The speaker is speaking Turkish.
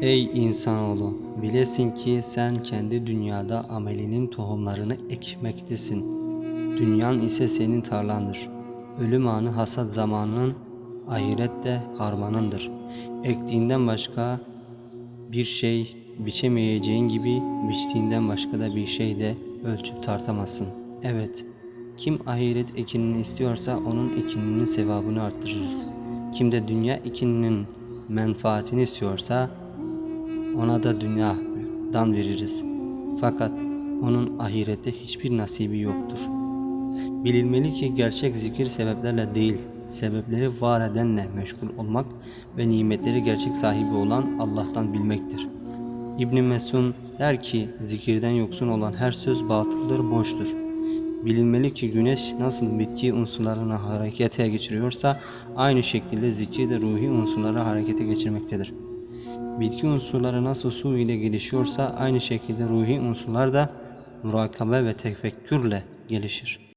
Ey insanoğlu, bilesin ki sen kendi dünyada amelinin tohumlarını ekmektesin. Dünyan ise senin tarlandır. Ölüm anı hasat zamanının, ahirette harmanındır. Ektiğinden başka bir şey biçemeyeceğin gibi biçtiğinden başka da bir şey de ölçüp tartamazsın. Evet, kim ahiret ekinini istiyorsa onun ekininin sevabını arttırırız. Kim de dünya ekininin menfaatini istiyorsa ona da dünyadan veririz. Fakat onun ahirette hiçbir nasibi yoktur. Bilinmeli ki gerçek zikir sebeplerle değil, sebepleri var edenle meşgul olmak ve nimetleri gerçek sahibi olan Allah'tan bilmektir. İbn Mesud der ki zikirden yoksun olan her söz batıldır, boştur. Bilinmeli ki güneş nasıl bitki unsurlarını harekete geçiriyorsa aynı şekilde zikir de ruhi unsurları harekete geçirmektedir. Bitki unsurları nasıl su ile gelişiyorsa aynı şekilde ruhi unsurlar da murakabe ve tefekkürle gelişir.